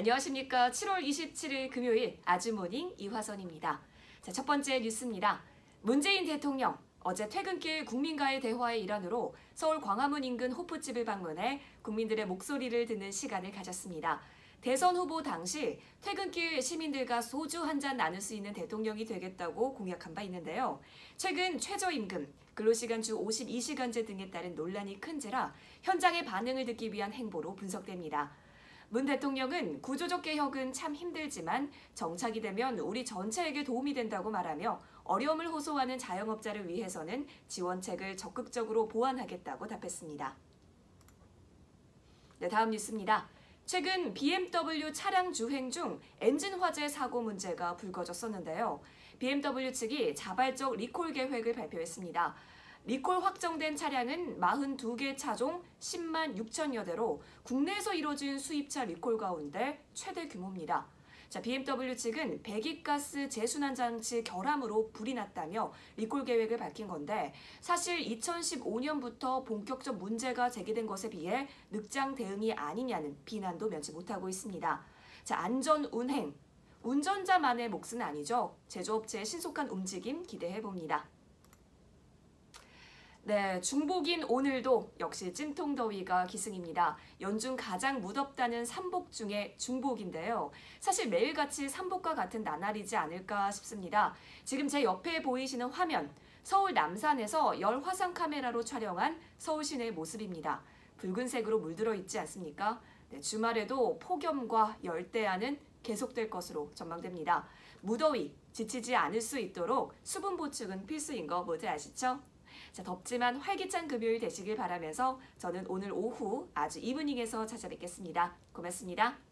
안녕하십니까. 7월 27일 금요일 아주모닝 이화선입니다. 자, 첫 번째 뉴스입니다. 문재인 대통령 어제 퇴근길 국민과의 대화의 일환으로 서울 광화문 인근 호프집을 방문해 국민들의 목소리를 듣는 시간을 가졌습니다. 대선 후보 당시 퇴근길 시민들과 소주 한 잔 나눌 수 있는 대통령이 되겠다고 공약한 바 있는데요. 최근 최저임금, 근로시간 주 52시간제 등에 따른 논란이 큰지라 현장의 반응을 듣기 위한 행보로 분석됩니다. 문 대통령은 구조적 개혁은 참 힘들지만 정착이 되면 우리 전체에게 도움이 된다고 말하며 어려움을 호소하는 자영업자를 위해서는 지원책을 적극적으로 보완하겠다고 답했습니다. 네, 다음 뉴스입니다. 최근 BMW 차량 주행 중 엔진 화재 사고 문제가 불거졌었는데요. BMW 측이 자발적 리콜 계획을 발표했습니다. 리콜 확정된 차량은 42개 차종 10만 6천여 대로 국내에서 이뤄진 수입차 리콜 가운데 최대 규모입니다. 자, BMW 측은 배기가스 재순환 장치 결함으로 불이 났다며 리콜 계획을 밝힌 건데 사실 2015년부터 본격적 문제가 제기된 것에 비해 늑장 대응이 아니냐는 비난도 면치 못하고 있습니다. 자, 안전 운행 운전자만의 몫은 아니죠. 제조업체의 신속한 움직임 기대해 봅니다. 네, 중복인 오늘도 역시 찜통더위가 기승입니다. 연중 가장 무덥다는 삼복 중에 중복인데요. 사실 매일같이 삼복과 같은 나날이지 않을까 싶습니다. 지금 제 옆에 보이시는 화면, 서울 남산에서 열 화상 카메라로 촬영한 서울 시내의 모습입니다. 붉은색으로 물들어 있지 않습니까? 네, 주말에도 폭염과 열대야는 계속될 것으로 전망됩니다. 무더위 지치지 않을 수 있도록 수분 보충은 필수인 거 모두 아시죠? 자, 덥지만 활기찬 금요일 되시길 바라면서 저는 오늘 오후 아주 이브닝에서 찾아뵙겠습니다. 고맙습니다.